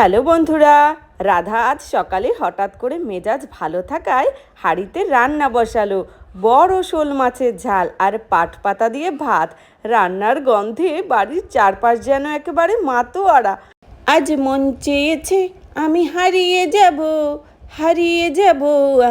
Hello বন্ধুরা, রাধা আজ সকালে হঠাৎ করে মেজাজ ভালো থাকায় হাঁড়িতে রান্না বসালো। বড় শোল মাছের ঝাল আর পাট পাতা দিয়ে ভাত। রান্নার গন্ধে বাড়ির চারপাশ যেন একেবারে মাতোয়ারা। আজ মন চেয়েছে আমি হারিয়ে যাব হারিয়ে যাব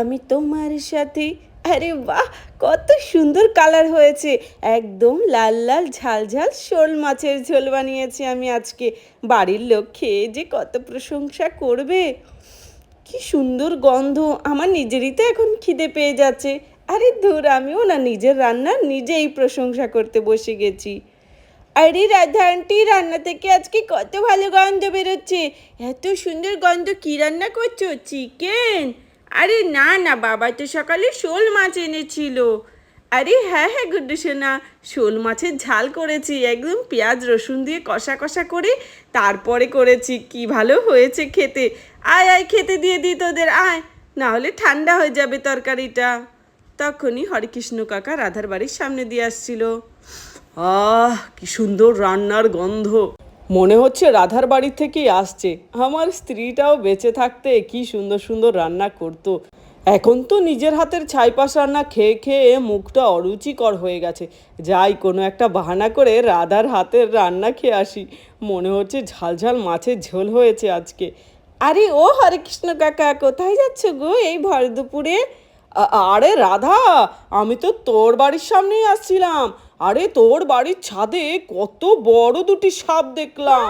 আমি তোমার সাথে। আরে বাহ, কত সুন্দর কালার হয়েছে। একদম লাল লাল ঝাল ঝাল শোল মাছের ঝোল বানিয়েছি আমি আজকে। বাড়ির লোক খেয়ে যে কত প্রশংসা করবে। কি সুন্দর গন্ধ, আমার নিজেরই তো এখন খিদে পেয়ে যাচ্ছে। আরে ধুর, আমিও না নিজের রান্না নিজেই প্রশংসা করতে বসে গেছি। আরে রাধা আন্টি, রান্না থেকে আজকে কত ভালো গন্ধ বেরোচ্ছে। এত সুন্দর গন্ধ, কি রান্না করছ? চিকেন? আরে না না বাবা তো সকালে শোল মাছ এনেছিল। আরে হ্যাঁ হ্যাঁ গুড্ডু সোনা, শোল মাছের ঝাল করেছি, একদম পেঁয়াজ, রসুন দিয়ে কষা কষা করে তারপরে করেছি, কি ভালো হয়েছে খেতে। আয় আয়, খেতে দিয়ে দিই তোদের, আয় না হলে ঠান্ডা হয়ে যাবে তরকারিটা। তখনই হরেকৃষ্ণ কাকা রাধার বাড়ির সামনে দিয়ে আসছিল। আহ, কি সুন্দর রান্নার গন্ধ। মনে হচ্ছে রাধার বাড়ি থেকেই আসছে। আমার স্ত্রীটাও বেঁচে থাকতে কি সুন্দর সুন্দর রান্না করতো। এখন তো নিজের হাতের ছাইপাশ রান্না খেয়ে খেয়ে মুখটা অরুচিকর হয়ে গেছে। যাই কোনো একটা বাহানা করে রাধার হাতের রান্না খেয়ে আসি। মনে হচ্ছে ঝাল ঝাল মাছের ঝোল হয়েছে আজকে। আরে ও হরে কৃষ্ণ কাকা, কোথায় যাচ্ছ গো এই ভর দুপুরে? আরে রাধা, আমি তো তোর বাড়ির সামনেই আসছিলাম। আরে তোর বাড়ির ছাদে কত বড় দুটি সাপ দেখলাম।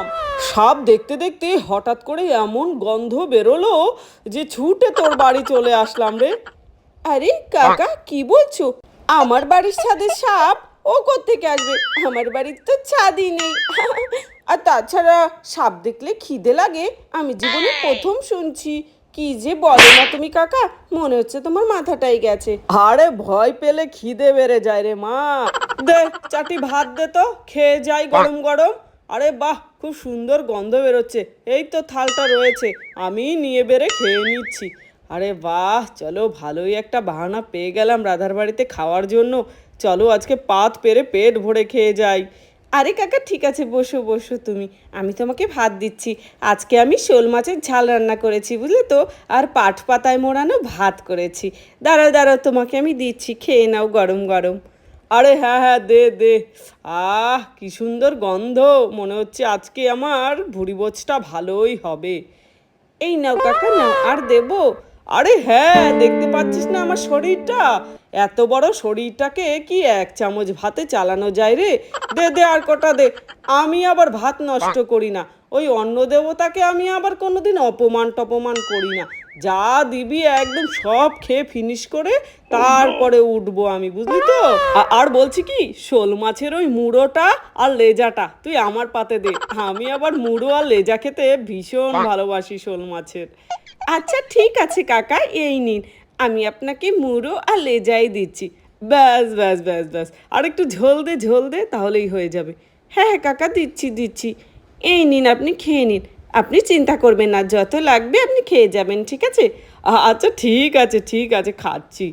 সাপ দেখতে দেখতে হঠাৎ করে এমন গন্ধ বেরোলো যে ছুটে তোর বাড়ি চলে আসলাম রে। আরে কাকা, কি বলছো? আমার বাড়ির ছাদে সাপ, ও থেকে আসবে? আমার বাড়ির তো ছাদই নেই। আর তাছাড়া সাপ দেখলে খিদে লাগে, আমি জীবনে প্রথম শুনছি। কি যে বলো না তুমি, কাকা? মনে হচ্ছে তোমার মাথাটাই গেছে। আরে ভয় পেলে খিদে বেড়ে যায় রে মা। দে, চাটি ভাত দে তো, খেয়ে যাই গরম গরম। আরে বাহ, খুব সুন্দর গন্ধ বেরোচ্ছে। এই তো থালটা রয়েছে আমি নিয়ে বেড়ে খেয়ে নিচ্ছি। আরে বাহ, চলো ভালোই একটা বাহানা পেয়ে গেলাম রাধার বাড়িতে খাওয়ার জন্য। চলো আজকে পাত পেরে পেট ভরে খেয়ে যাই। আরে কাকা, ঠিক আছে, বসো বসো তুমি। আমি তোমাকে ভাত দিচ্ছি। আজকে আমি শোল মাছের ঝাল রান্না করেছি, বুঝলে তো? আর পাট পাতায় মোড়ানো ভাত করেছি। দাঁড়াও দাঁড়াও, তোমাকে আমি দিচ্ছি। খেয়ে নাও গরম গরম। আরে হ্যাঁ হ্যাঁ দে দে। আহ, কি সুন্দর গন্ধ। মনে হচ্ছে আজকে আমার ভুড়ি বোচটা ভালোই হবে। এই নাও কাকা, নাও, আর দেবো? আরে হ্যাঁ দেখতে পাচ্ছিস না আমার শরীরটা? এত বড় শরীরটাকে কি এক চামচ ভাতে চালানো যায় রে? দে দে আর কটা দে। আমি আবার ভাত নষ্ট করি না। ওই অন্ন দেবতাকে আমি আবার কোনোদিন অপমান টপমান করি না। যা দিবি একদম সব খেয়ে ফিনিশ করে তারপরে উঠবো আমি, বুঝলি তো? আর বলছি কি, শোল মাছের ওই মুড়োটা আর লেজাটা, তুই আমার পাতে দে। আমি আবার মুড়ো আর লেজা খেতে ভীষণ ভালোবাসি শোল মাছের। আচ্ছা ঠিক আছে কাকা, এই নিন। আমি আপনাকে মুড়ো আর লেজাই দিচ্ছি। ব্যাস ব্যাস ব্যাস ব্যাস। আর একটু ঝোল দে ঝোল দে তাহলেই হয়ে যাবে। হ্যাঁ হ্যাঁ কাকা, দিচ্ছি দিচ্ছি। এই নিন, আপনি খেয়ে নিন। আপনি চিন্তা করবেন না, যত লাগবে আপনি খেয়ে যাবেন, ঠিক আছে? আচ্ছা ঠিক আছে ঠিক আছে, খাচ্ছি।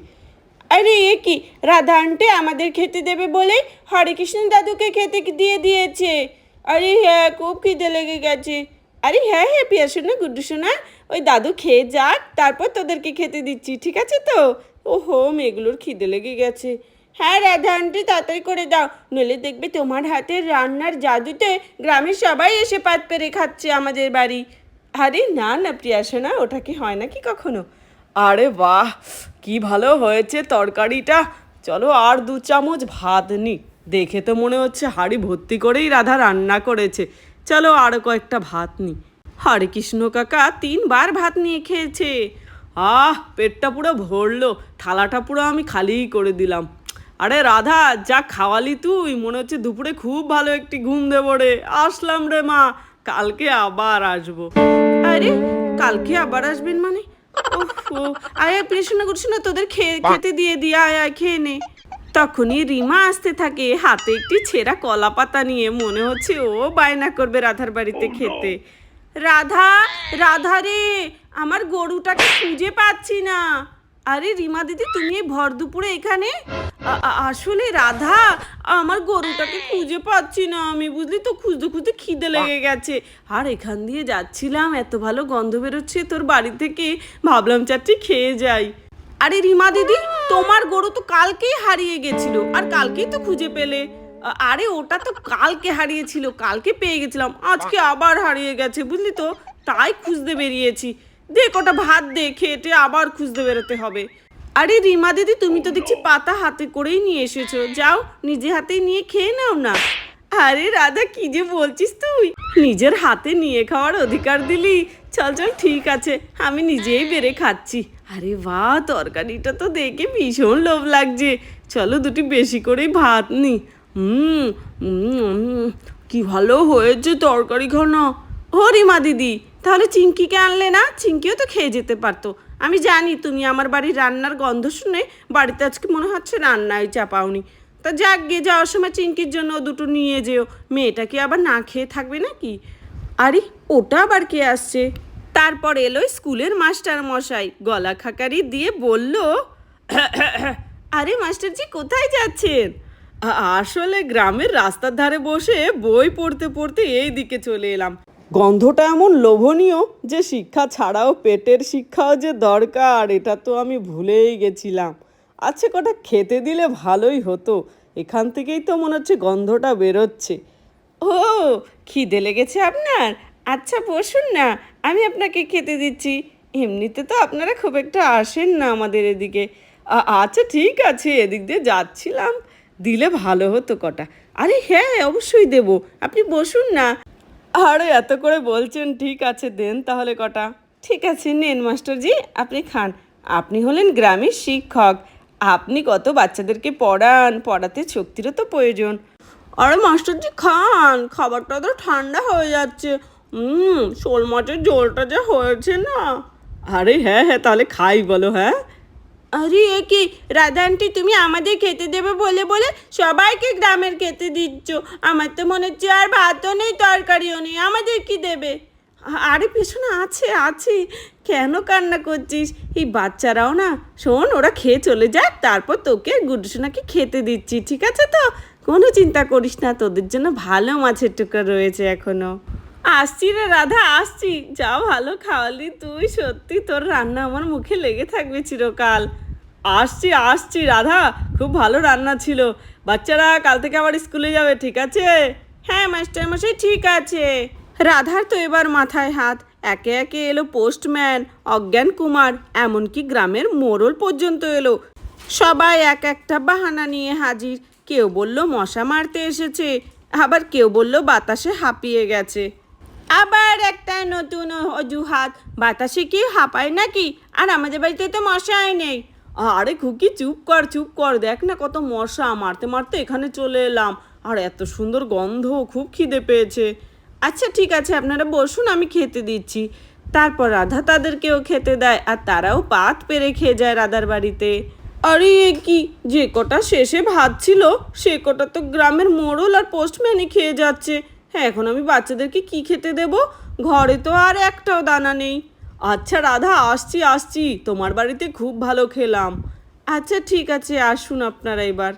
আরে, এ কি? রাধা আন্টি আমাদের খেতে দেবে বলেই হরেকৃষ্ণ দাদুকে খেতে দিয়ে দিয়েছে। আরে হ্যাঁ খুব খিদে লেগে গেছে। আরে হ্যাঁ হ্যাঁ পিয়া শোনা গুড্ডু শোনা ওই দাদু খেয়ে যাক, তারপর তোদেরকে খেতে দিচ্ছি, ঠিক আছে তো? ওহো, মেয়েগুলোর খিদে লেগে গেছে। হ্যাঁ রাধা আন্টি, তাড়াতাড়ি করে দাও। নইলে দেখবে তোমার হাতের রান্নার জাদুতে গ্রামের সবাই এসে পাত পেরে খাচ্ছে আমাদের বাড়ি। আরে না না, প্রিয়া সোনা ওটা কি হয় নাকি কখনো? আরে বাহ, কি ভালো হয়েছে তরকারিটা। চলো আর দু চামচ ভাত নি। দেখে তো মনে হচ্ছে হাঁড়ি ভর্তি করেই রাধা রান্না করেছে। চলো আরও কয়েকটা ভাত নি। হরে কৃষ্ণ কাকা তিনবার ভাত নিয়ে খেয়েছে। আহ পেটটা পুরো ভরলো থালাটা পুরো আমি খালিই করে দিলাম। আরে রাধা যা খাওয়ালি তুই মনে হচ্ছে দুপুরে খুব ভালো একটি ঘুম দেবো রে। আসলাম রে মা কালকে আবার আসব। আরে কালকে আবার আসবেন মানে? আয় প্রিয়সোনা করছিনা তোদের খেয়ে খেতে দিয়ে দিয়ে আয় আয় খেয়ে নে। তখনই রিমা আসতে থাকে। হাতে একটি ছেঁড়া কলা পাতা নিয়ে। মনে হচ্ছে ও বায়না করবে রাধার বাড়িতে খেতে। রাধা রাধা রে আমার গরুটাকে খুঁজে পাচ্ছি না। আরে রিমা দিদি তুমি এই ভর দুপুরে এখানে? আসলে রাধা আমার গরুটাকে খুঁজে পাচ্ছি না। আমি বুঝলি তো খুঁজতে খুঁজতে খিদে লেগে গেছে। আর এখান দিয়ে যাচ্ছিলাম এত ভালো গন্ধ বেরোচ্ছে তোর বাড়ি থেকে ভাবলাম চারটি খেয়ে যাই। আরে রিমা দিদি, তোমার গরু তো কালকেই হারিয়ে গেছিল, আর কালকেই তো খুঁজে পেলে। আরে ওটা তো কালকে হারিয়েছিল, কালকে পেয়ে গেছিলাম, আজকে আবার হারিয়ে গেছে, বুঝলি তো? তাই খুঁজতে বেরিয়েছি। দে কটা ভাত দে, খেটে আবার খুঁজতে বেরোতে হবে। আরে রিমা দিদি, তুমি তো দেখছি পাতা হাতে করেই নিয়ে এসেছ। যাও, নিজে হাতেই নিয়ে খেয়ে নাও না। আরে রাধা, কি যে বলছিস তুই? নিজের হাতে নিয়ে খাওয়ার অধিকার দিলি। চল চল, ঠিক আছে, আমি নিজেই বেড়ে খাচ্ছি। আরে বাহ, তরকারিটা তো দেখে ভীষণ লোভ লাগছে। চলো দুটি বেশি করেই ভাত নি। হুম কি ভালো হয়েছে তরকারি খানা হরিমা দিদি, তাহলে চিঙ্কিকে আনলে না? চিঙ্কিও তো খেয়ে যেতে পারতো। আমি জানি তুমি আমার বাড়ির রান্নার গন্ধ শুনে বাড়িতে আজকে মনে হচ্ছে রান্নায় চাপাওনি তা যাক গিয়ে যাওয়ার সময় চিঙ্কির জন্য দুটো নিয়ে যেও। মেয়েটা কি আবার না খেয়ে থাকবে নাকি? আরে, ওটা আবার কে আসছে? তারপর এলো স্কুলের মাস্টার মশাই গলা খাকারি দিয়ে বলল, আরে মাস্টারজি, কোথায় যাচ্ছেন? আসলে গ্রামের রাস্তার ধারে বসে বই পড়তে পড়তে এই দিকে চলে এলাম। গন্ধটা এমন লোভনীয় যে শিক্ষা ছাড়াও পেটের শিক্ষাও যে দরকার, এটা তো আমি ভুলেই গেছিলাম। আচ্ছা কটা খেতে দিলে ভালোই হতো, এখান থেকেই তো মনে হচ্ছে গন্ধটা বেরোচ্ছে। ও, খিদে লেগেছে আপনার? আচ্ছা বসুন না, আমি আপনাকে খেতে দিচ্ছি। এমনিতে তো আপনারা খুব একটা আসেন না আমাদের এদিকে। আচ্ছা ঠিক আছে, এদিক দিয়ে যাচ্ছিলাম। দিলে ভালো হতো কটা। আরে হ্যাঁ অবশ্যই দেব, আপনি বসুন না। আরে, এত করে বলছেন, ঠিক আছে, দেন তাহলে কটা। ঠিক আছে, নেন, মাস্টারজি, আপনি খান। আপনি হলেন গ্রামের শিক্ষক। আপনি কত বাচ্চাদেরকে পড়ান, পড়াতে শক্তিরও তো প্রয়োজন। আরে, মাস্টারজি, খান, খাবারটা তো ঠান্ডা হয়ে যাচ্ছে। হুম, শোল মাছের ঝোলটা যা হয়েছে না। আরে হ্যাঁ হ্যাঁ তাহলে খাই বলো হ্যাঁ। আরে এ কি, রাধা আন্টি, তুমি আমাদের খেতে দেবে বলে বলে সবাইকে গ্রামের খেতে দিচ্ছ। আমার তো মনে হচ্ছে আর ভাতও নেই, তরকারিও নেই, আমাদের কি দেবে? আরে পেছনে আছে আছে। কেন কান্না করছিস? এই বাচ্চারাও না, শোন, ওরা খেয়ে চলে যাক, তারপর তোকে গুড্ডু সোনাকে খেতে দিচ্ছি, ঠিক আছে তো? কোনো চিন্তা করিস না, তোদের জন্য ভালো মাছের টুকরা রয়েছে এখনও। আসছি রে রাধা, আসছি। যা ভালো খাওয়ালি তুই, সত্যি তোর রান্না আমার মুখে লেগে থাকবে চিরকাল। আসছি আসছি রাধা, খুব ভালো রান্না ছিল। বাচ্চারা কাল থেকে আবার স্কুলে যাবে, ঠিক আছে? হ্যাঁ মাস্টার মশাই, ঠিক আছে। রাধার তো এবার মাথায় হাত। একে একে এলো পোস্টম্যান, অজ্ঞান কুমার, এমনকি গ্রামের মোড়ল পর্যন্ত এলো। সবাই এক একটা বাহানা নিয়ে হাজির। কেউ বলল মশা মারতে এসেছে, আবার কেউ বলল বাতাসে হাঁপিয়ে গেছে। আবার একটা নতুন অজুহাত। বাতাসে কি হাঁপায় নাকি? আর আমাদের বাড়িতে তো মশাই নেই। আরে খুকি, চুপ কর চুপ কর। দেখ না কত মশা। মারতে মারতে এখানে চলে এলাম। আর এত সুন্দর গন্ধ, খুব খিদে পেয়েছে। আচ্ছা ঠিক আছে, আপনারা বসুন, আমি খেতে দিচ্ছি। তারপর রাধা তাদেরকেও খেতে দেয়, আর তারাও পাত পেরে খেয়ে যায় রাধার বাড়িতে। আরে এ কি? যে কটা শেষে ভাত ছিল, সে কটা তো গ্রামের মোড়ল আর পোস্টম্যানই খেয়ে যাচ্ছে। হ্যাঁ এখন আমি বাচ্চাদেরকে কি খেতে দেব? ঘরে তো আর একটাও দানা নেই। আচ্ছা রাধা, আসছি আসছি। তোমার বাড়িতে খুব ভালো খেলাম। আচ্ছা ঠিক আছে, আসুন আপনারা এবার।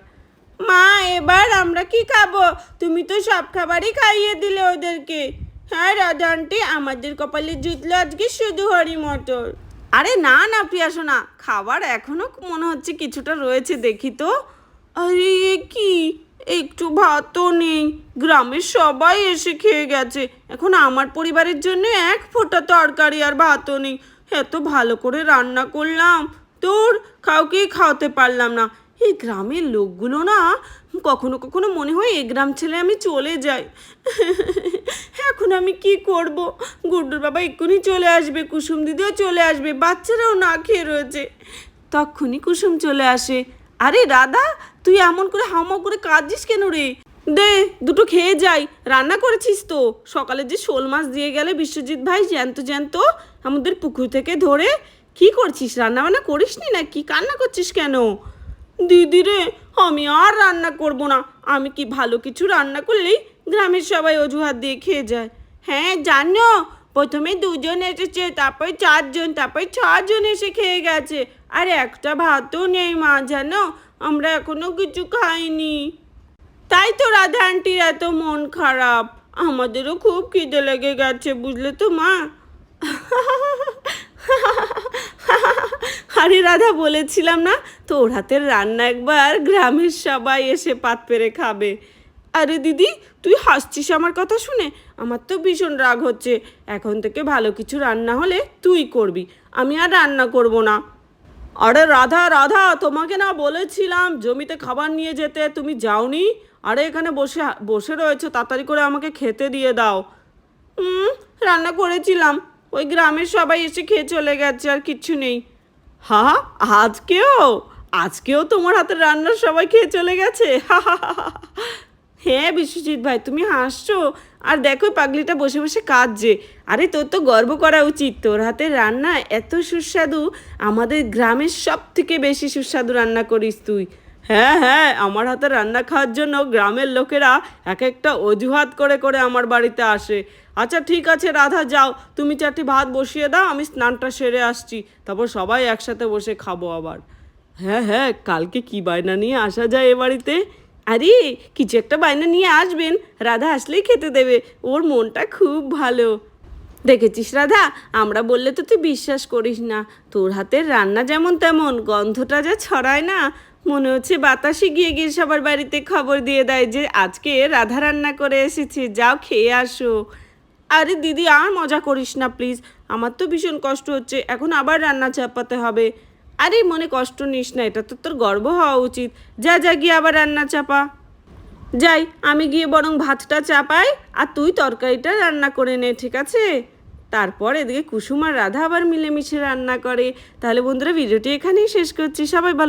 মা, এবার আমরা কি খাব? তুমি তো সব খাবারই খাইয়ে দিলে ওদেরকে। হ্যাঁ রাধা আন্টি, আমাদের কপালে জুতলো আজকে শুধু হরি মটর। আরে না না প্রিয়া সোনা খাবার এখনও মনে হচ্ছে কিছুটা রয়েছে, দেখি তো। আরে কি? ভাতও নেই। গ্রামের সবাই এসে খেয়ে গেছে। এখন আমার পরিবারের জন্য এক ফোঁটা তরকারি আর ভাতও নেই। এত ভালো করে রান্না করলাম, তোর কাউকেই খাওয়াতে পারলাম না। এই গ্রামের লোকগুলো না, কখনো কখনো মনে হয় এ গ্রাম ছেলে আমি চলে যাই। এখন আমি কি করব? গুড্ডুর বাবা এক্ষুনি চলে আসবে, কুসুম দিদিও চলে আসবে, বাচ্চারাও না খেয়ে রয়েছে। তখনই কুসুম চলে আসে। আরে রাধা, তুই এমন করে হামা করে কাঁদছিস কেন রে? দে, দুটো খেয়ে যাই। রান্না করেছিস তো। সকালে যে শোল মাছ দিয়ে গেলে বিশ্বজিৎ ভাই জ্যান্ত জ্যান্ত আমাদের পুকুর থেকে ধরে কি করছিস? রান্না বান্না করিসনি নাকি? কান্না করছিস কেন? দিদি রে, আমি আর রান্না করব না। আমি কি ভালো কিছু রান্না করলেই গ্রামের সবাই অজুহাত দিয়ে খেয়ে যায়। হ্যাঁ জানো, প্রথমে দুজন এসেছে, তারপর চারজন, তারপর ছজন এসে খেয়ে গেছে। আর একটা ভাতও নেই মা জানো আমরা এখনও কিছু খাইনি। তাই তো রাধা আন্টির এত মন খারাপ, আমাদেরও খুব খিদে লেগে গেছে, বুঝলে তো মা? আরে রাধা, বলেছিলাম না, তোর হাতের রান্না একবার গ্রামের সবাই এসে পাত পেরে খাবে। আরে দিদি, তুই হাসছিস আমার কথা শুনে? আমার তো ভীষণ রাগ হচ্ছে। এখন থেকে ভালো কিছু রান্না হলে তুই করবি, আমি আর রান্না করব না। আরে রাধা রাধা, তোমাকে না বলেছিলাম জমিতে খাবার নিয়ে যেতে, তুমি যাওনি? আরে এখানে বসে বসে রয়েছো, তাড়াতাড়ি করে আমাকে খেতে দিয়ে দাও। হুম, রান্না করেছিলাম। ওই গ্রামের সবাই এসে খেয়ে চলে গেছে, আর কিচ্ছু নেই। হা, আজকেও? আজকেও তোমার হাতের রান্নার সবাই খেয়ে চলে গেছে? হ্যাঁ বিশ্বজিৎ ভাই, তুমি হাসছো। আর দেখো পাগলিটা বসে বসে কাঁদছে। আরে, তোর তো গর্ব করা উচিত। তোর হাতের রান্না এত সুস্বাদু, আমাদের গ্রামের সব থেকে বেশি সুস্বাদু রান্না করিস তুই। হ্যাঁ হ্যাঁ আমার হাতে রান্না খাওয়ার জন্য গ্রামের লোকেরা এক একটা অজুহাত করে করে আমার বাড়িতে আসে। আচ্ছা ঠিক আছে, রাধা, যাও। তুমি চারটি ভাত বসিয়ে দাও, আমি স্নানটা সেরে আসছি। তারপর সবাই একসাথে বসে খাব আবার। হ্যাঁ হ্যাঁ কালকে কি বায়না নিয়ে আসা যায় এ বাড়িতে? আরে, কিছু একটা বায়না নিয়ে আসবেন। রাধা আসলেই খেতে দেবে। ওর মনটা খুব ভালো। দেখেছিস রাধা? আমরা বললে তো তুই বিশ্বাস করিস না। তোর হাতের রান্না যেমন তেমন, গন্ধটা যা ছড়ায় না। মনে হচ্ছে বাতাসে গিয়ে গিয়ে সবার বাড়িতে খবর দিয়ে দেয় যে, আজকে রাধা রান্না করে এসেছে। যাও খেয়ে আসো। আরে দিদি, আর মজা করিস না, প্লিজ। আমার তো ভীষণ কষ্ট হচ্ছে। এখন আবার রান্না চাপাতে হবে। আরে মনে কষ্ট নিস না, এটা তো তোর গর্ব হওয়া উচিত। যা যা, গিয়ে আবার রান্না চাপা। যাই, আমি গিয়ে বরং ভাতটা চাপাই, আর তুই তরকারিটা রান্না করে নে, ঠিক আছে? তারপর এদিকে কুসুম আর রাধা আবার মিলেমিশে রান্না করে। তাহলে বন্ধুরা, ভিডিওটি এখানেই শেষ করছি। সবাই ভালো